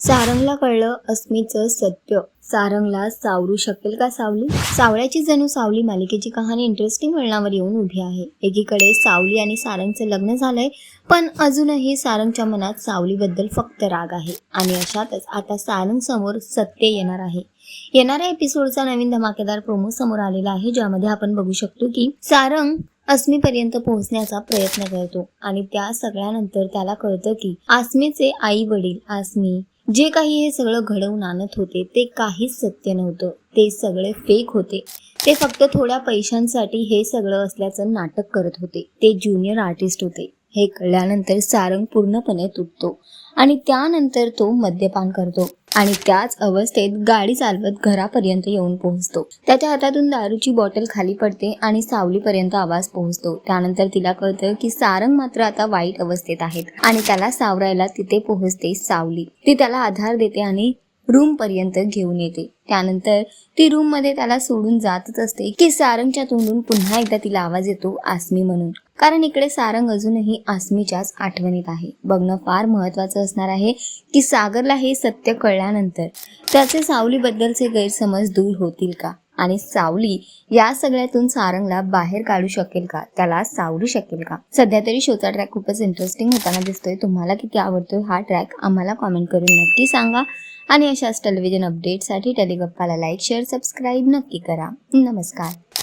सारंगला कळलं अस्मीचं सत्य. सारंगला सावरू शकेल का सावली? सावळ्याची जणू सावली मालिकेची कहाणी इंटरेस्टिंग वळणावर येऊन उभी आहे. एकीकडे सावली आणि सारंगचं लग्न झालंय पण अजूनही सारंगच्या मनात सावलीबद्दल फक्त राग आहे. आणि अशातच आता सारंग समोर सत्य येणार आहे. येणाऱ्या एपिसोडचा नवीन धमाकेदार प्रोमो समोर आलेला आहे ज्यामध्ये आपण बघू शकतो की सारंग अस्मीपर्यंत पोहोचण्याचा प्रयत्न करतो. आणि त्या सगळ्यानंतर त्याला कळतं की आस्मीचे आई वडील आस्मी जे काही हे सगळं घडवून आणत होते ते काहीच सत्य नव्हतं. ते सगळे फेक होते. ते फक्त थोड्या पैशांसाठी हे सगळं असल्याचं नाटक करत होते. ते ज्युनियर आर्टिस्ट होते. हे कळल्यानंतर सारंग पूर्णपणे तुटतो आणि त्यानंतर तो मद्यपान करतो आणि त्याच अवस्थेत गाडी चालवत घरापर्यंत येऊन पोहोचतो. त्याच्या हातातून दारूची बॉटल खाली पडते आणि सावलीपर्यंत आवाज पोहोचतो. त्यानंतर तिला कळतं की सारंग मात्र आता वाईट अवस्थेत आहेत आणि त्याला सावरायला तिथे पोहोचते सावली. ती त्याला आधार देते आणि रूमपर्यंत घेऊन येते. त्यानंतर ती रूममध्ये त्याला सोडून जातच असते की सारंगच्या तोंडून पुन्हा एकदा तिला आवाज येतो आसमी म्हणून. कारण इकडे सारंग अजूनही आसमीच्याच आठवणीत आहे. बघणं फार महत्वाचं असणार आहे की सागरला हे सत्य कळल्यानंतर त्याचे सावलीबद्दलचे गैरसमज दूर होतील का? आणि सावली या सगळ्यातून सारंगला बाहेर काढू शकेल का? त्याला सावरू शकेल का? सध्या तरी शोचा ट्रॅक खूपच इंटरेस्टिंग होताना दिसतोय. तुम्हाला किती आवडतोय हा ट्रॅक आम्हाला कॉमेंट करून नक्की सांगा. आणि अशाच टेलिव्हिजन अपडेटसाठी टेलिगप्पाला लाईक शेअर सबस्क्राईब नक्की करा. नमस्कार.